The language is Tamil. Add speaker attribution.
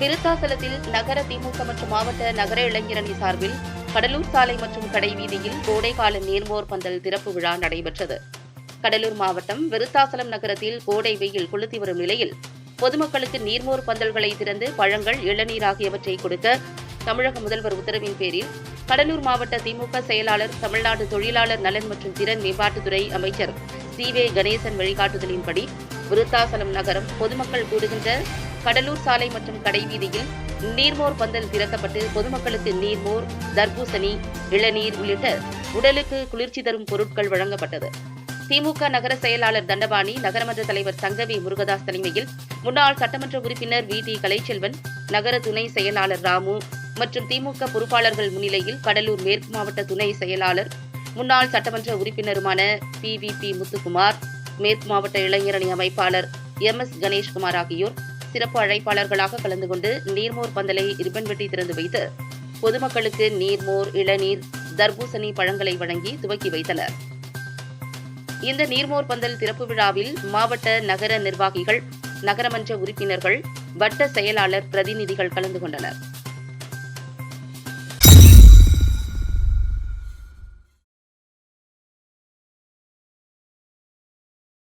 Speaker 1: விருத்தாசலத்தில் நகர திமுக மற்றும் மாவட்ட நகர இளைஞரணி சார்பில் கடலூர் சாலை மற்றும் கடைவீதியில் கோடைகால நேர்மோர் பந்தல் திறப்பு விழா நடைபெற்றது. கடலூர் மாவட்டம் விருத்தாசலம் நகரத்தில் கோடை வெயில் கொளுத்தி வரும் நிலையில் பொதுமக்களுக்கு நீர்மோர் பந்தல்களை திறந்து பழங்கள் இளநீர் ஆகியவற்றை கொடுக்க தமிழக முதல்வர் உத்தரவின் பேரில் கடலூர் மாவட்ட திமுக செயலாளர் தமிழ்நாடு தொழிலாளர் நலன் மற்றும் திறன் மேம்பாட்டுத்துறை அமைச்சர் சி வே கணேசன் வழிகாட்டுதலின்படி விருத்தாசலம் நகரம் பொதுமக்கள் கூடுகின்ற கடலூர் சாலை மற்றும் கடைவீதியில் நீர்மோர் பந்தல் திறக்கப்பட்டு பொதுமக்களுக்கு நீர்மோர் தர்பூசணி இளநீர் உள்ளிட்ட உடலுக்கு குளிர்ச்சி தரும் பொருட்கள் வழங்கப்பட்டது. திமுக நகர செயலாளர் தண்டபாணி நகரமன்ற தலைவர் சங்கவி முருகதாஸ் தலைமையில் முன்னாள் சட்டமன்ற உறுப்பினர் வி. டி. கலைச்செல்வன் நகர துணை செயலாளர் ராமு மற்றும் திமுக பொறுப்பாளர்கள் முன்னிலையில் கடலூர் மேற்கு மாவட்ட துணை செயலாளர் முன்னாள் சட்டமன்ற உறுப்பினருமான பி. வி. பி. முத்துக்குமார் மேற்கு மாவட்ட இளைஞரணி அமைப்பாளர் எம். எஸ். கணேஷ்குமார் ஆகியோர் சிறப்பு அழைப்பாளர்களாக கலந்து கொண்டு நீர்மோர் பந்தலை ரிப்பன் வெட்டி திறந்து வைத்து பொதுமக்களுக்கு நீர்மோர் இளநீர் தர்பூசணி பழங்களை வழங்கி துவக்கி வைத்தனர். இந்த நீர்மோர் பந்தல் திறப்பு விழாவில் மாவட்ட நகர நிர்வாகிகள் நகரமன்ற உறுப்பினர்கள் வட்ட செயலாளர் பிரதிநிதிகள் கலந்து கொண்டனர்.